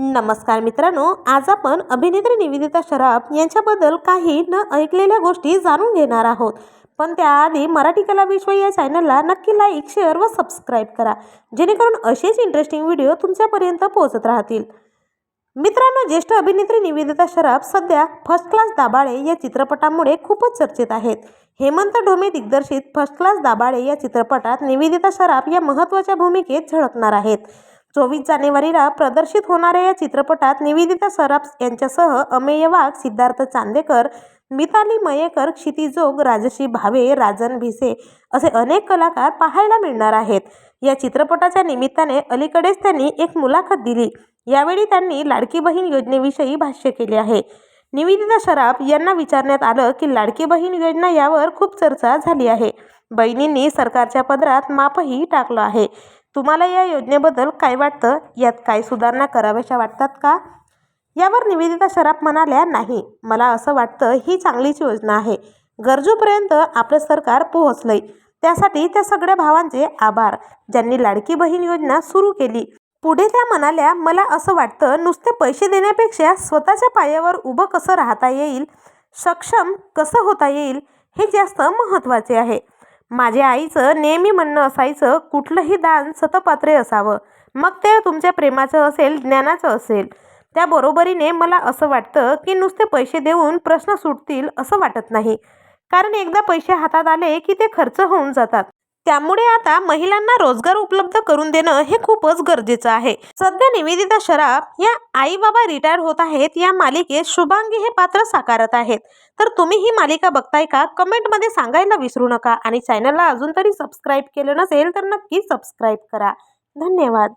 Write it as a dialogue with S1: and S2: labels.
S1: नमस्कार मित्रांनो आज आपण अभिनेत्री निवेदिता शराफ यांच्याबद्दल काही न ऐकलेल्या गोष्टी जाणून घेणार आहोत. पण त्याआधी मराठी कला विश्व या चॅनलला नक्की लाईक शेअर व सबस्क्राईब करा जेणेकरून असेच इंटरेस्टिंग व्हिडिओ तुमच्यापर्यंत पोहोचत राहतील. मित्रांनो ज्येष्ठ अभिनेत्री निवेदिता शराफ सध्या फर्स्ट क्लास दाबाळे या चित्रपटामुळे खूपच चर्चेत आहेत. हेमंत ढोमे दिग्दर्शित फर्स्ट क्लास दाबाळे या चित्रपटात निवेदिता शराफ या महत्त्वाच्या भूमिकेत झळकणार आहेत. चोवीस जानेवारीला प्रदर्शित होणाऱ्या या चित्रपटात निवेदिता सराफ यांच्यासह अमेय वाघ सिद्धार्थ चांदेकर मिताली मयेकर क्षितिजोग राजश्री भावे राजन भिसे असे अनेक कलाकार पाहायला मिळणार आहेत. या चित्रपटाच्या निमित्ताने अलीकडेच त्यांनी एक मुलाखत दिली. यावेळी त्यांनी लाडकी बहीण योजनेविषयी भाष्य केले आहे. निवेदिता सराफ यांना विचारण्यात आलं की लाडकी बहीण योजना यावर खूप चर्चा झाली आहे. बहिणींनी सरकारच्या पदरात मापही टाकलं आहे. तुम्हाला या योजनेबद्दल काय वाटतं? यात काय सुधारणा कराव्याशा वाटतात का? यावर निवेदिता शराफ म्हणाल्या नाही. मला असं वाटतं ही चांगलीच योजना आहे. गरजूपर्यंत आपलं सरकार पोहोचलंय. त्यासाठी त्या सगळ्या भावांचे आभार. ज्यांनी लाडकी बहीण योजना सुरू केली. पुढे त्या म्हणाल्या मला असं वाटतं नुसते पैसे देण्यापेक्षा स्वतःच्या पायावर उभं कसं राहता येईल? सक्षम कसं होता येईल? हे जास्त महत्त्वाचे आहे. माझ्या आईचं नेहमी म्हणणं असायचं कुठलंही दान सतपात्रे असावं. मग ते तुमच्या प्रेमाचं असेल ज्ञानाचं असेल. त्या बरोबरीने मला असं वाटतं की नुसते पैसे देऊन प्रश्न सुटतील असं वाटत नाही. कारण एकदा पैसे हातात आले की ते खर्च होऊन जातात. त्यामुळे आता महिलांना रोजगार उपलब्ध करून देणं हे खूपच गरजेचं आहे. सध्या निवेदिता शराब या आई बाबा रिटायर होत आहेत या मालिकेत शुभांगी हे पात्र साकारत आहेत. तर तुम्ही ही मालिका बघताय का? कमेंटमध्ये सांगायला विसरू नका आणि चॅनलला अजून तरी सबस्क्राईब केलं नसेल तर नक्की सबस्क्राईब करा. धन्यवाद.